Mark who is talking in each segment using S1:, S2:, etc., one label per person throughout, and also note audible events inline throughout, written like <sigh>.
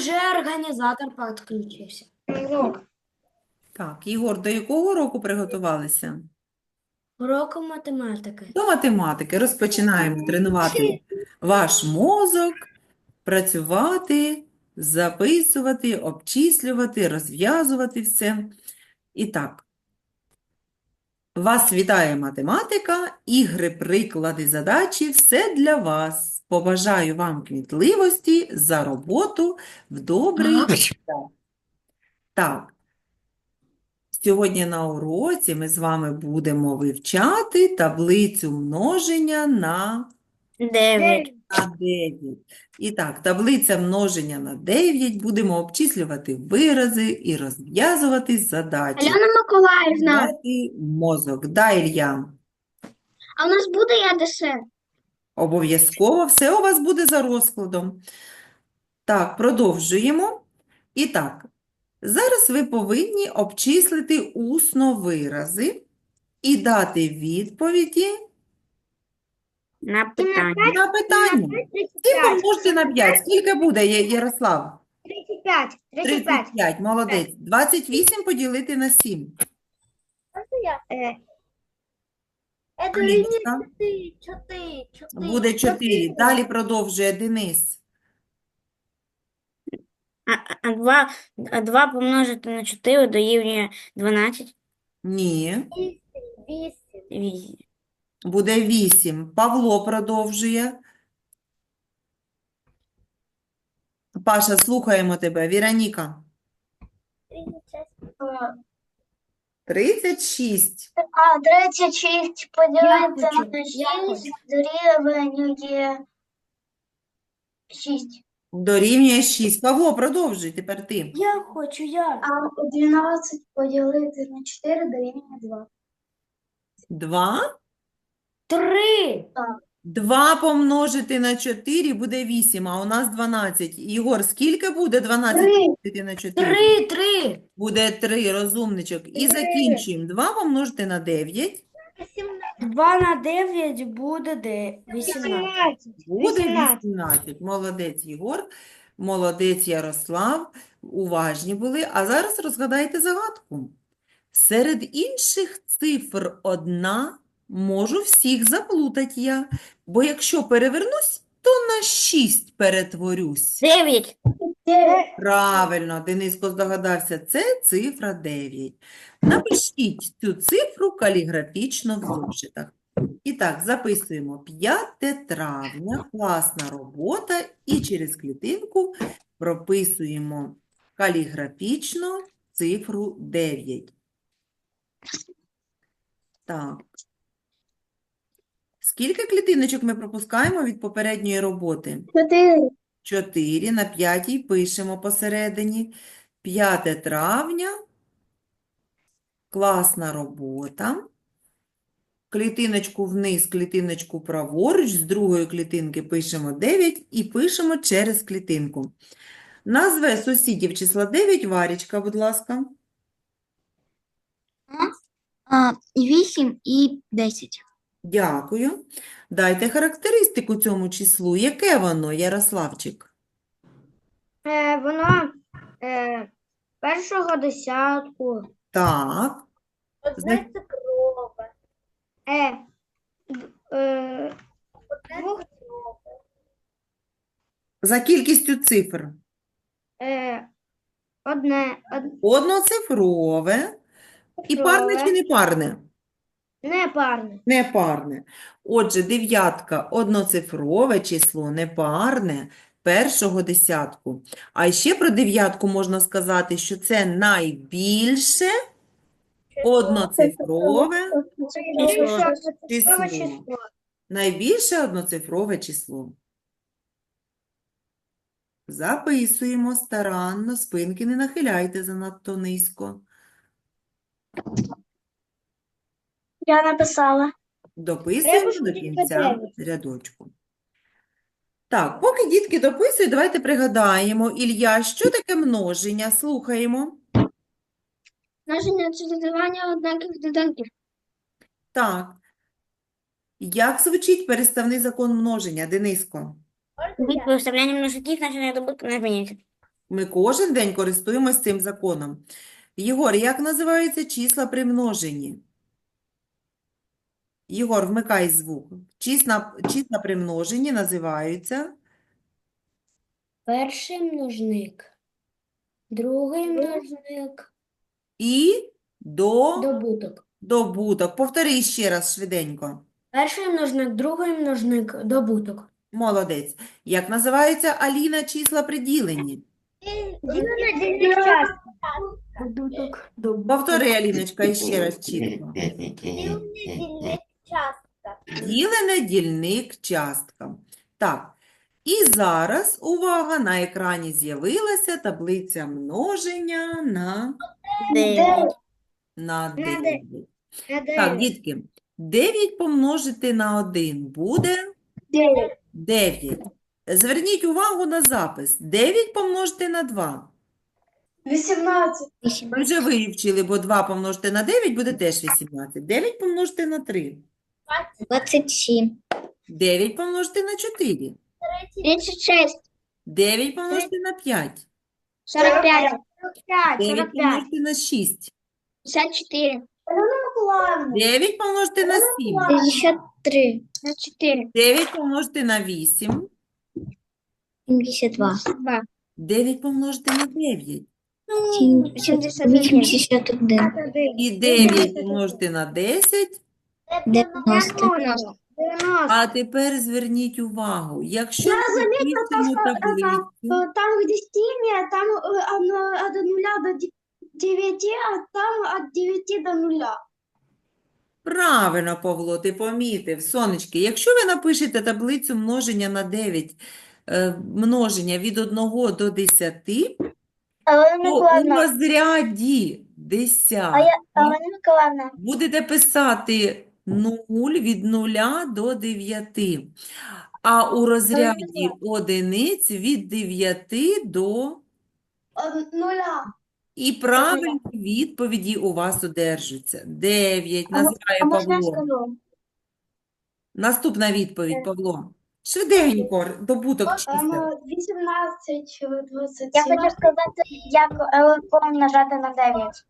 S1: Уже організатор підключився.
S2: Так, Ігор, до якого року приготувалися?
S1: Уроку математики.
S2: До математики. Розпочинаємо тренувати ваш мозок, працювати, записувати, обчислювати, розв'язувати все. І так, вас вітає математика, ігри, приклади, задачі – все для вас. Побажаю вам кмітливості за роботу в добрий час. Так, сьогодні на уроці ми з вами будемо вивчати таблицю множення на
S1: Дев'ять.
S2: на 9. І так, таблиця множення на 9. Будемо обчислювати вирази і розв'язувати задачі.
S3: Альона Миколаївна,
S2: мозок. Да, Ілля?
S3: а у нас буде ЯДС?
S2: Обов'язково все у вас буде за розкладом. Так, продовжуємо. І так, зараз ви повинні обчислити усно вирази і дати відповіді
S1: На
S3: питання.
S2: на питання. Скільки помножити на 5? Скільки буде, Ярослав?
S3: 35.
S2: 35, молодець. 28 поділити на 7.
S3: Е,
S2: Аліночка.
S3: 4, 4.
S2: Буде 4. Далі продовжує Денис.
S4: А, а, 2, а 2 помножити на 4 дорівнює 12.
S2: Ні,
S3: 8.
S4: Вісім.
S2: буде 8. Павло продовжує. Паша, слухаємо тебе. Віроніка. 36.
S3: А 36 поділити на
S1: я
S3: 6 дорівнює 6.
S2: Дорівнює 6. Павло, продовжуй тепер ти.
S1: Я хочу, я.
S3: А 12 поділити на 4 дорівнює 2.
S2: 2.
S1: Три.
S2: 2 помножити на 4 буде 8, а у нас 12. Ігор, скільки буде 12
S3: Три.
S2: помножити на 4?
S1: Три, три.
S2: Буде 3, розумничок. І закінчуємо. 2 помножити на 9
S1: Два на дев'ять буде де? Вісімнадцять.
S2: буде
S3: 18.
S2: 18. Молодець, Єгор. Молодець, Ярослав. Уважні були. А зараз розгадайте загадку. Серед інших цифр одна можу всіх заплутати я, бо якщо перевернусь, то на 6 перетворюсь.
S4: 9.
S2: Правильно, Дениско здогадався, це цифра 9. Напишіть цю цифру каліграфічно в зошитах. І так, записуємо 5 травня, класна робота, і через клітинку прописуємо каліграфічно цифру 9. Так. Скільки клітиночок ми пропускаємо від попередньої роботи?
S3: 4.
S2: 4 на 5 пишемо посередині. 5 травня. Класна робота. Клітиночку вниз, клітиночку праворуч. З другої клітинки пишемо 9 і пишемо через клітинку. Назве сусідів числа 9. Варічка, будь ласка.
S3: 8 і 10.
S2: Дякую. Дайте характеристику цьому числу. Яке воно, Ярославчик?
S3: Е, воно е, першого десятку.
S2: Так. Зна-
S3: цифрове. Е, д- е, двох,
S2: За кількістю цифр.
S3: е, одне, од,
S2: Одноцифрове. І парне чи не парне?
S3: Не парне.
S2: Не парне. Отже, дев'ятка – одноцифрове число, не парне, першого десятку. А ще про дев'ятку можна сказати, що це найбільше одноцифрове,
S3: число.
S2: найбільше одноцифрове число. Записуємо старанно, спинки не нахиляйте занадто низько.
S3: Я написала.
S2: Дописуємо до кінця рядочку. Так, поки дітки дописують, давайте пригадаємо. Ілля, що таке множення? Слухаємо.
S3: Множення це додавання однакових доданків.
S2: Так. Як звучить переставний закон множення, Дениско?
S4: Від виставляння множників, значення добутку не змінюється.
S2: Ми кожен день користуємось цим законом. Єгор, як називаються числа при множенні? Єгор, вмикай звук. Числа, числа при множенні називаються
S1: Перший множник. Другий множник.
S2: і до
S1: Добуток.
S2: добуток. Повтори ще раз швиденько.
S1: Перший множник, другий множник, добуток.
S2: Молодець. Як називаються Аліна числа при діленні?
S1: Добуток. Добуток.
S2: Повтори, Аліночка, іще раз чітко. <laughs> Ділене дільник частка. Так. І зараз, увага, на екрані з'явилася таблиця множення на,
S4: Дев'ять.
S2: на
S1: На
S2: 9. Так, дітки, 9 помножити на 1 буде 9. Зверніть увагу на запис. 9 помножити на 2.
S3: 18.
S2: Ми вже вивчили, бо 2 помножити на 9 буде теж 18. 9 помножити на 3.
S4: Двадцять сім.
S2: 9 помножити на 4.
S4: Тридцять шесть.
S2: 9 помножити на 5.
S4: Сорок п'ять.
S2: 9 помножити на 6.
S4: Пятьдесят четыре.
S3: Миколаївна.
S2: 9 помножити на 7.
S4: Пятьдесят три. Пятьдесят четыре.
S2: 9 помножити на 8.
S4: Семьдесят два. Два.
S2: 9 помножити на 9.
S4: Семьдесят Восемьдесят один.
S2: І 9 помножити на 10.
S4: Девяносто.
S2: А тепер зверніть увагу, якщо ми запишемо таблицю,
S3: Там, где синяя, там э, оно от нуля до де- девяти, а там от девяти до нуля.
S2: правильно, Павло, ти помітив, сонечки, якщо ви напишете таблицю множення на 9, е, множення від 1 до 10,
S4: Олена
S2: то у
S4: Миколаївна,
S2: розряді 10
S4: Олена Миколаївна,
S2: будете писати 0 від 0 до 9, а у розряді одиниць від 9 до
S3: нуля.
S2: І правильні відповіді у вас одержуються. 9 називає Павло. Наступна відповідь, Павло. Швиденько, добуток чисел.
S3: э, 18, э, 27.
S4: Я хочу сказати, як легко множати на 9.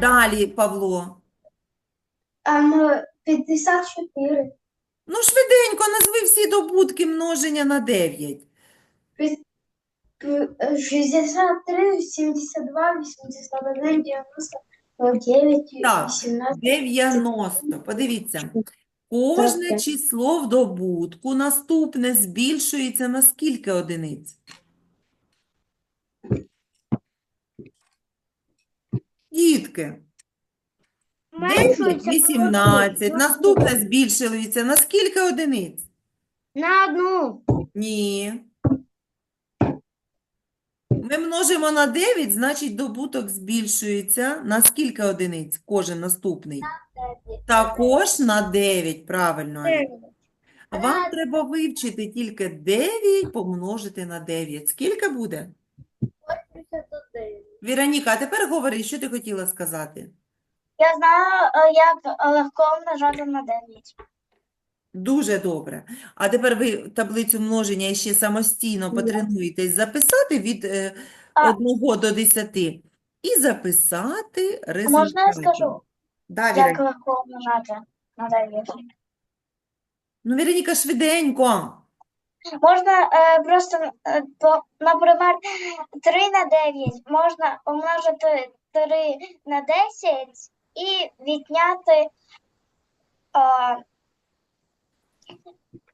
S2: Далі, Павло.
S3: Там э, 54.
S2: Ну, швиденько, назви всі добутки множення на 9.
S3: Э, э, 63, 72, 81, 99,
S2: Так.
S3: 18.
S2: 90. Подивіться. Кожне
S4: Так.
S2: число в добутку наступне збільшується на скільки одиниць? Дітки. 10, 18. Наступне збільшується на скільки одиниць?
S4: На одну.
S2: Ні. Ми множимо на 9, значить добуток збільшується на скільки одиниць? Кожен наступний. Також на 9, правильно, Аліна. Вам треба вивчити тільки 9 помножити на 9. Скільки буде? Віроніка, а тепер говори, що ти хотіла сказати?
S4: Я знаю, е, як легко множати на 9.
S2: Дуже добре. А тепер ви таблицю множення ще самостійно потренуєтесь записати від е, 1 до 10 і записати
S4: Можна я скажу,
S2: Да,
S4: як
S2: Віроніка.
S4: легко множати на 9?
S2: Ну, Віроніка, швиденько.
S4: Можна е, просто, е, по, наприклад, 3 на 9 можна помножити 3 на 10 і відняти е,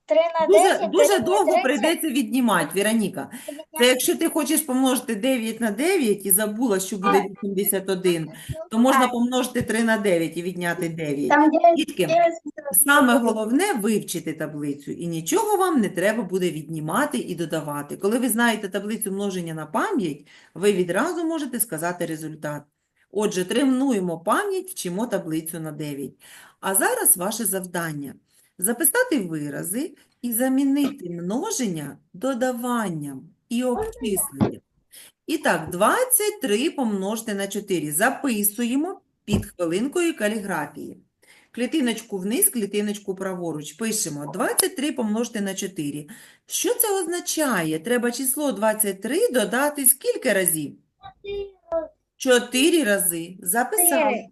S4: 3 на
S2: Дуже,
S4: 10
S2: дуже
S4: дорівнює
S2: довго
S4: 30,
S2: прийдеться віднімати, Віроніка. Це якщо ти хочеш помножити 9 на 9 і забула, що буде 81, то можна помножити 3 на 9 і відняти 9.
S3: Там 9,
S2: Дітки,
S3: 9,
S2: Саме головне вивчити таблицю, і нічого вам не треба буде віднімати і додавати. Коли ви знаєте таблицю множення на пам'ять, ви відразу можете сказати результат. Отже, тренуємо пам'ять, вчимо таблицю на 9. А зараз ваше завдання – записати вирази і замінити множення додаванням і обчисленням. І так, 23 помножити на 4. Записуємо під хвилинкою каліграфії. Клітиночку вниз, клітиночку праворуч. Пишемо 23 помножити на 4. Що це означає? Треба число 23 додати скільки разів? 4 рази. Записали.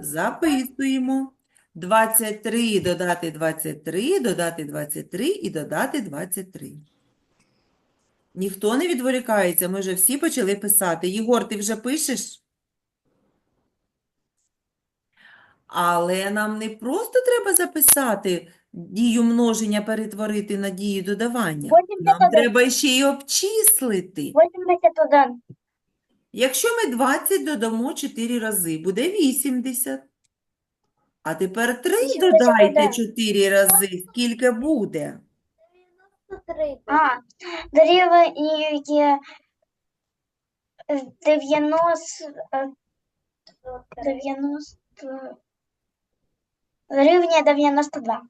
S2: Записуємо. 23 додати 23, додати 23 і додати 23. Ніхто не відволікається, ми вже всі почали писати. Єгор, ти вже пишеш? Але нам не просто треба записати дію множення перетворити на дію додавання. Нам треба ще й обчислити.
S4: 81.
S2: Якщо ми 20 додамо 4 рази, буде 80. А тепер 3
S4: 80
S2: додайте
S4: буде.
S2: 4 рази, скільки буде?
S4: А, дорівнює е, 90, е, 90, дорівнює 92.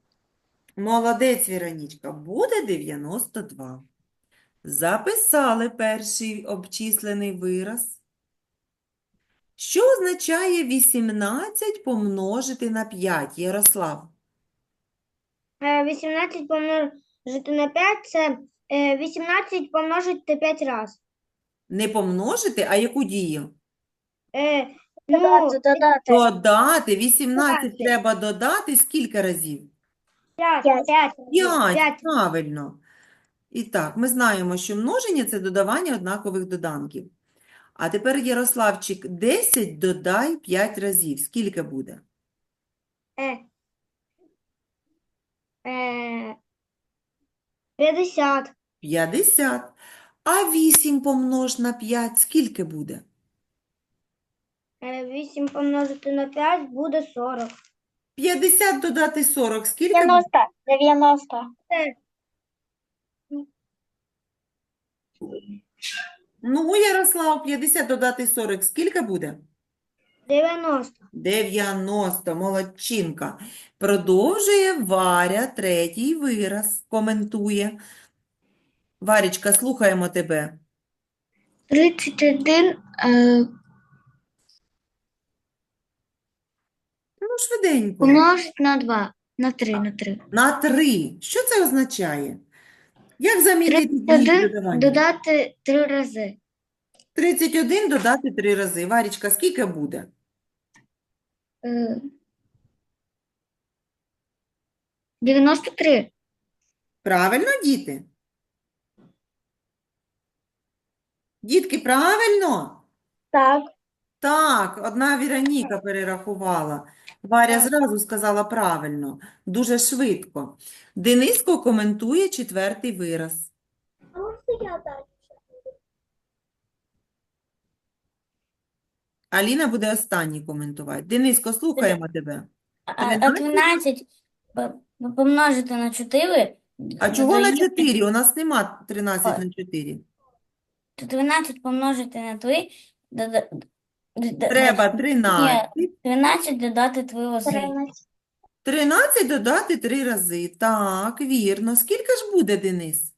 S2: Молодець, Віронічка, буде 92. Записали перший обчислений вираз. Що означає 18 помножити на 5, Ярослав?
S4: Е, 18 помножити на 5 це е, 18 помножити 5 раз.
S2: Не помножити, а яку дію?
S4: Е, ну, додати.
S2: Додати. 18
S4: Додати.
S2: треба додати скільки разів?
S4: 5,
S3: П'ять.
S4: 5,
S2: 5,
S4: 5.
S2: правильно. І так, ми знаємо, що множення – це додавання однакових доданків. А тепер, Ярославчик, 10 додай 5 разів. Скільки буде?
S4: Е, е, 50.
S2: 50. А 8 помнож на 5 скільки буде?
S4: Е, 8 помножити на 5 буде 40.
S2: 50 додати 40 скільки буде?
S4: 90. 90.
S2: Ну, Ярослав, 50 додати 40 скільки буде?
S4: 90.
S2: 90, молодчинка. Продовжує Варя третій вираз, коментує. Варічка, слухаємо тебе.
S4: 31.
S2: Ну, швиденько.
S4: Помножить на 2. На 3, на 3.
S2: На 3. Що це означає? Як замінити дії
S4: 31
S2: додавання?
S4: додати 3 рази.
S2: 31 додати 3 рази. Варічка, скільки буде?
S4: Е, 93.
S2: Правильно, діти? Дітки, правильно?
S4: Так.
S2: Так, одна Віроніка перерахувала. Варя зразу сказала правильно, дуже швидко. Дениско коментує четвертий вираз. Аліна буде останній коментувати. Дениско, слухаємо тебе.
S4: А,
S2: 13?
S4: помножити на 4.
S2: А чого на
S4: додає
S2: 4? У нас нема 13 на 4.
S4: 12 помножити на 3.
S2: Треба
S4: ні,
S2: 13.
S4: 13 додати 3 рази.
S2: 13 додати 3 рази. Так, вірно. Скільки ж буде, Денис?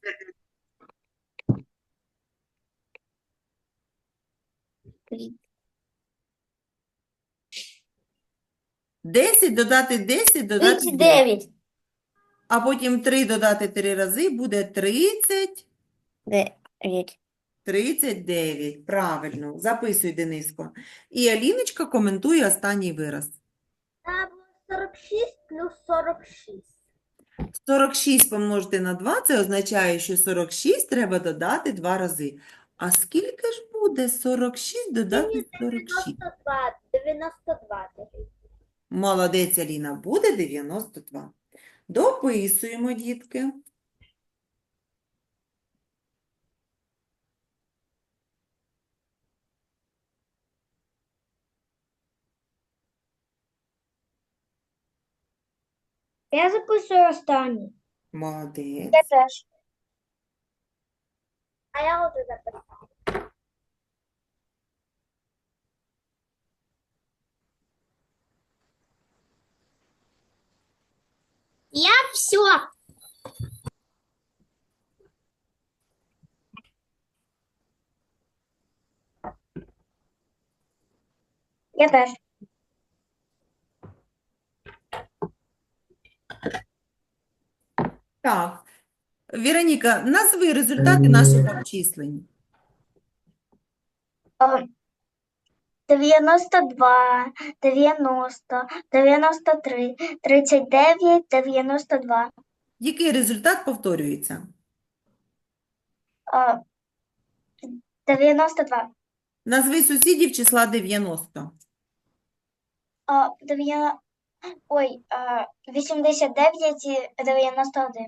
S2: Десять додати 10 додати 9.
S4: 39.
S2: А потім 3 додати 3 рази буде 30,
S4: 9.
S2: 39. Правильно. Записуй, Дениско. І Аліночка коментує останній вираз.
S3: Там 46 плюс 46.
S2: 46 помножити на 2 – це означає, що 46 треба додати 2 рази. А скільки ж буде 46 додати 46?
S3: 92. 92.
S2: Молодець, Аліна, буде 92. Дописуємо, дітки.
S4: Я записую останній.
S2: Молодець.
S4: Я теж.
S3: А я от записала.
S4: Я все. Я теж.
S2: Так. Віроніка, назви результати наших обчислень.
S4: Е, 92, 90, 93, 39, 92.
S2: Який результат повторюється?
S4: Е, 92.
S2: Назви сусідів числа 90.
S4: А, дев'я... Ой, а, 89 і 91.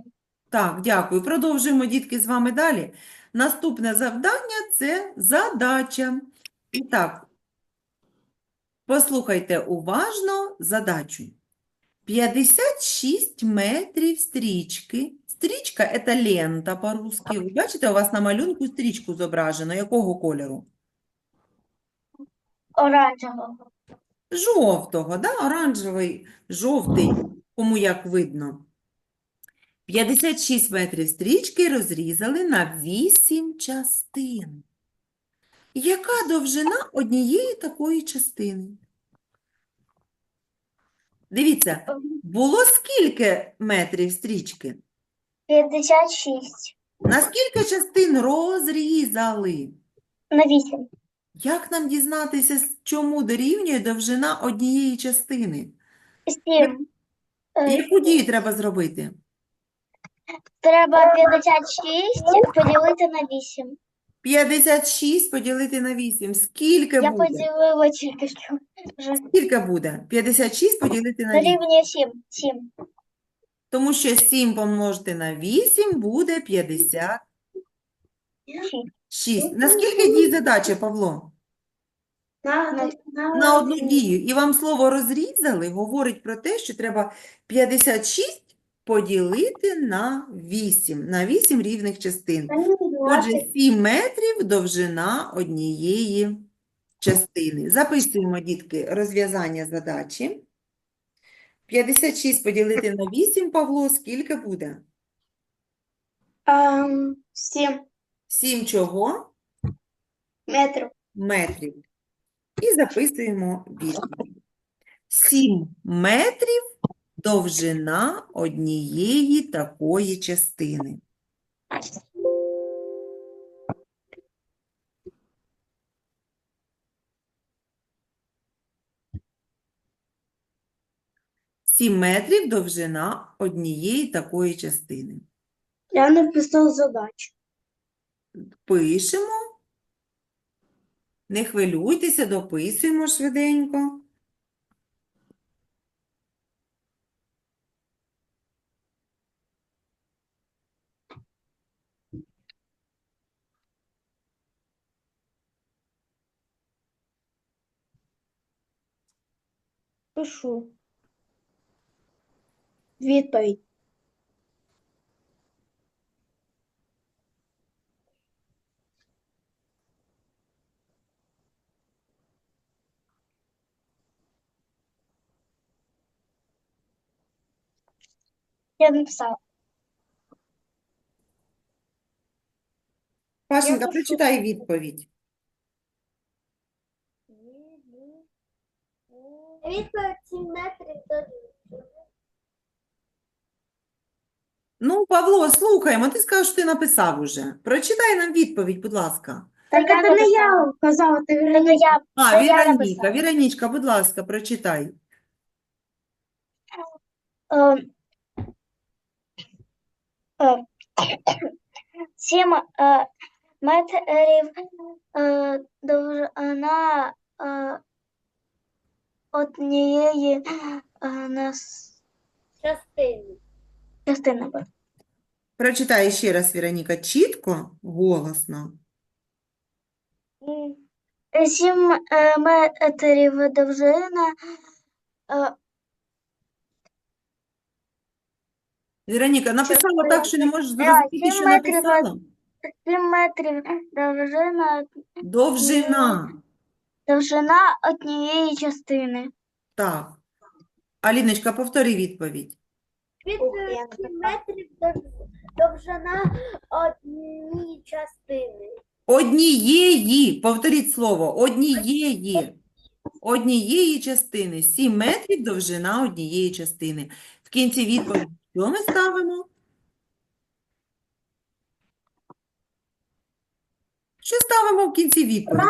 S2: Так, дякую. Продовжуємо, дітки, з вами далі. Наступне завдання – це задача. І так, послухайте уважно задачу. 56 метрів стрічки. Стрічка – це лента по-русски. Ви бачите, у вас на малюнку стрічку зображено. Якого кольору?
S4: Оранжевого.
S2: Жовтого, да? Оранжевий, жовтий, кому як видно. 56 метрів стрічки розрізали на 8 частин. Яка довжина однієї такої частини? Дивіться, було скільки метрів стрічки?
S4: 56
S2: На скільки частин розрізали?
S4: на 8.
S2: Як нам дізнатися, чому дорівнює довжина однієї частини?
S4: 7.
S2: Яку дію треба зробити?
S4: Треба 56 поділити на 8.
S2: 56 поділити на 8. Скільки
S4: Я
S2: буде?
S4: поділила тільки що. Вже
S2: Скільки буде? 56 поділити на 8.
S4: дорівнює 7. 7.
S2: Тому що 7 помножити на 8 буде 56. На скільки дій задача, Павло?
S3: На, на,
S2: На одну дію. І вам слово розрізали говорить про те, що треба 56 поділити на 8. На 8 рівних частин. Отже, 7 метрів довжина однієї частини. Записуємо, дітки, розв'язання задачі. 56 поділити на 8, Павло, скільки буде?
S3: Ем, 7
S2: 7 чого?
S3: метрів.
S2: Метрів. І записуємо відповідь. 7 метрів довжина однієї такої частини. Сім метрів довжина однієї такої частини.
S3: Я написав задачу.
S2: Пишемо. Не хвилюйтеся, дописуємо швиденько.
S3: Пишу. Відповідь.
S4: Я написала.
S2: Пашенька,
S4: пишу.
S2: прочитай відповідь.
S4: Відповідь 7 метрів до
S2: Ну, Павло, слухаємо, ти сказав, що ти написав уже. Прочитай нам відповідь, будь ласка.
S3: Так це не я казала, ти
S4: Це
S3: Вероніка.
S4: я.
S2: А,
S4: Це
S2: Віронічка. Віронічка, будь ласка, прочитай.
S4: Е, е, Сім е, метрів е, довжина е, однієї е, нас частини. Частини. бо.
S2: Прочитай ще раз, Віроніка, чітко, голосно.
S4: Е, Сім е, метрів довжина е,
S2: Віроніка, написала так, що не можеш зрозуміти, що написала?
S4: сім метрів довжина
S2: Довжина.
S4: довжина однієї частини.
S2: Так. Аліночка, повтори відповідь.
S4: Від
S3: Ух,
S4: 7 метрів довжина однієї частини.
S2: Однієї, повторіть слово, однієї однієї частини. 7 метрів довжина однієї частини. В кінці відповіді що ми ставимо? Що ставимо в кінці відповіді?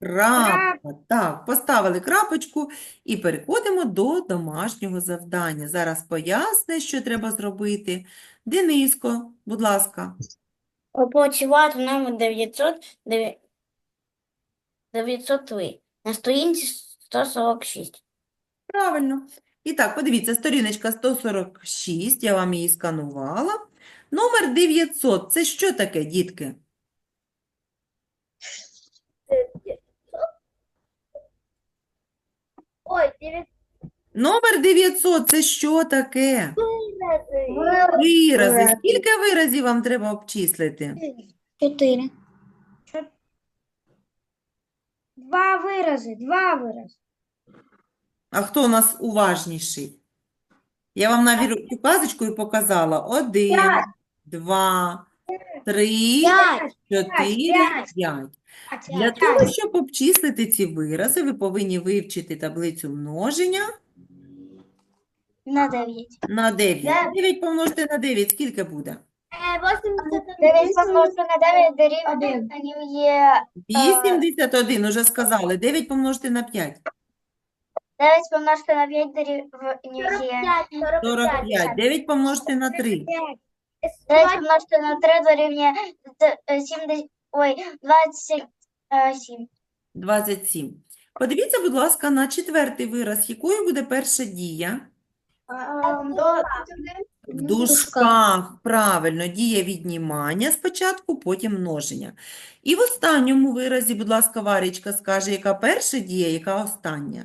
S2: Крапка. Так, поставили крапочку і переходимо до домашнього завдання. Зараз поясне, що треба зробити. Дениско, будь ласка.
S1: Оплачувати номер 900, 903 на сторінці 146.
S2: Правильно. І так, подивіться, сторіночка 146, я вам її сканувала. Номер 900 – це що таке, дітки?
S4: Ой, дев'ять
S2: Номер 900 – це що таке?
S4: вирази.
S2: Вирази. Скільки виразів вам треба обчислити?
S4: Чотири. Два вирази, два вирази.
S2: А хто у нас уважніший? Я вам навіть указочкою показала. Один, два, три,
S4: П'ять.
S2: чотири,
S4: п'ять.
S2: п'ять. Для того, щоб обчислити ці вирази, ви повинні вивчити таблицю множення
S4: На дев'ять.
S2: на 9. 9 помножити на 9, скільки буде?
S4: Дев'ять помножити на дев'ять дорівнює
S2: 81, уже сказали. 9 помножити на 5.
S4: дев'ять помножити на п'ять дорівнює
S2: 45. 9 помножити на 3.
S4: дев'ять помножити на три дорівнює д- сімдесят, ой, двадцять е, сім.
S2: 27. Подивіться, будь ласка, на четвертий вираз. Якою буде перша дія? В дужках, правильно, дія віднімання спочатку, потім множення. І в останньому виразі, будь ласка, Варічка скаже, яка перша дія, яка остання.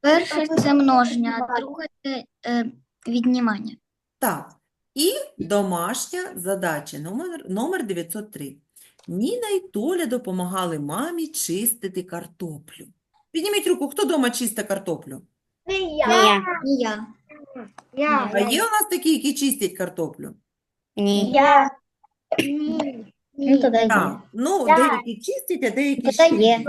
S5: Перше це множення, а друге це е, віднімання.
S2: Так, і домашня задача номер, номер 903. Ніна і Толя допомагали мамі чистити картоплю. Підніміть руку, хто дома чистить картоплю?
S1: Я.
S5: І я.
S4: Я.
S2: А є у нас такі, які чистять картоплю?
S1: Ні.
S4: Я.
S5: Ну, тоді є.
S2: Так, ну,
S4: Так.
S2: деякі чистять, а деякі
S5: Тоді є.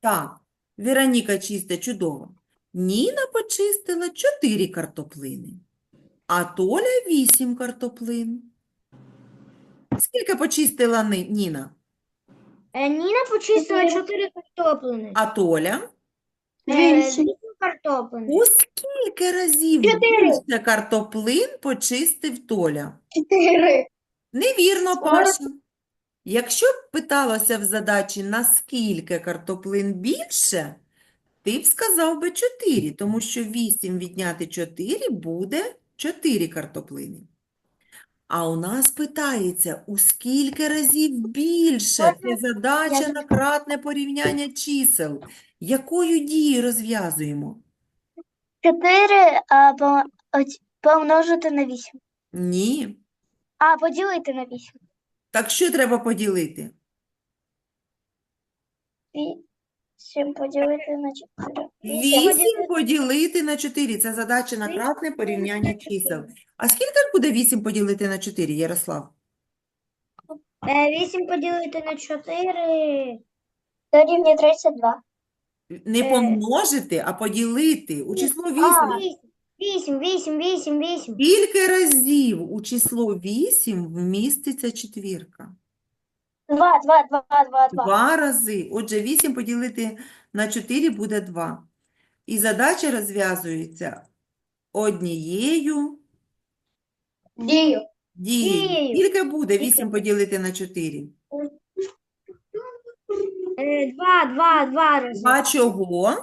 S2: Так, Вероніка чистить чудово. Ніна почистила 4 картоплини, а Толя 8 картоплин. Скільки почистила Ни- Ніна?
S4: Е, Ніна почистила чотири картоплини.
S2: А Толя?
S4: Е,
S3: Вісім.
S4: Картоплин.
S2: У скільки разів
S4: Чотири.
S2: більше картоплин почистив Толя?
S4: Чотири.
S2: Невірно, Паша. Якщо б питалося в задачі, наскільки картоплин більше, ти б сказав би 4, тому що 8 відняти 4 буде 4 картоплини. А у нас питається, у скільки разів більше? Це задача на кратне порівняння чисел. Якою дією розв'язуємо?
S4: Чотири а, по- оць- помножити на вісім.
S2: Ні.
S4: А, поділити на вісім.
S2: Так що треба поділити?
S4: Вісім поділити на чотири.
S2: 8 поділити на 4. Це задача на кратне порівняння чисел. А скільки ж буде 8 поділити на 4, Ярослав?
S4: Е, Вісім поділити на чотири. Дорівнює 32.
S2: Не
S4: Е.
S2: помножити, а поділити. У число 8.
S4: А, вісім, вісім, вісім, вісім.
S2: Скільки разів у число 8 вміститься четвірка?
S4: Два, два, два, два, два.
S2: Два рази. Отже, 8 поділити на 4 буде 2. І задача розв'язується однією
S4: Дію.
S2: дією.
S4: Дією.
S2: Скільки буде 8 поділити на 4?
S4: Е, Два, два, два рази.
S2: Два чого?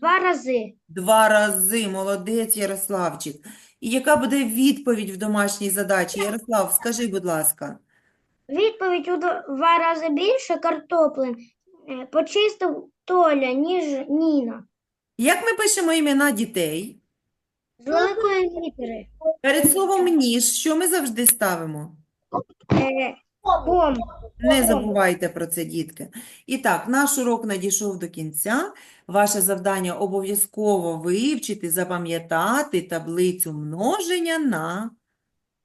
S4: Два рази.
S2: Два рази. Молодець, Ярославчик. І яка буде відповідь в домашній задачі? Ярослав, скажи, будь ласка.
S4: Відповідь у два рази більше картоплин е, почистив Толя, ніж Ніна.
S2: Як ми пишемо імена дітей?
S4: З великої літери.
S2: Перед словом ніж, що ми завжди ставимо?
S4: Е, Ком.
S2: Не забувайте про це, дітки. І так, наш урок надійшов до кінця. Ваше завдання обов'язково вивчити, запам'ятати таблицю множення на,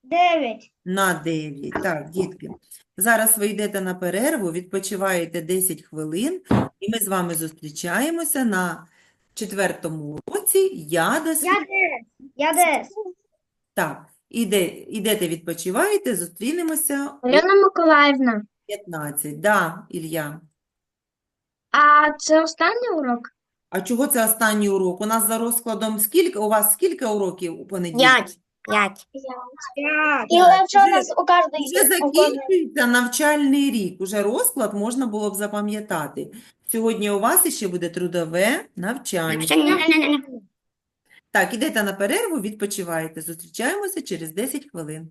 S4: Дев'ять.
S2: на 9. Так, дітки, зараз ви йдете на перерву, відпочиваєте 10 хвилин, і ми з вами зустрічаємося на четвертому уроці «Я до
S4: Я
S2: світу».
S4: дес. Я дес.
S2: Так, іде, ідете, відпочиваєте, зустрінемося.
S4: Олена Миколаївна.
S2: 15. Да, Ілля.
S6: А це останній урок?
S2: А чого це останній урок? У нас за розкладом скільки? У вас скільки уроків у понеділок?
S7: П'ять. П'ять.
S6: П'ять.
S4: І
S2: Так,
S4: що у нас у кожної
S2: Вже закінчується навчальний рік. Уже розклад можна було б запам'ятати. Сьогодні у вас іще буде трудове навчання.
S7: Навчання.
S2: Так, ідете на перерву, відпочиваєте. Зустрічаємося через 10 хвилин.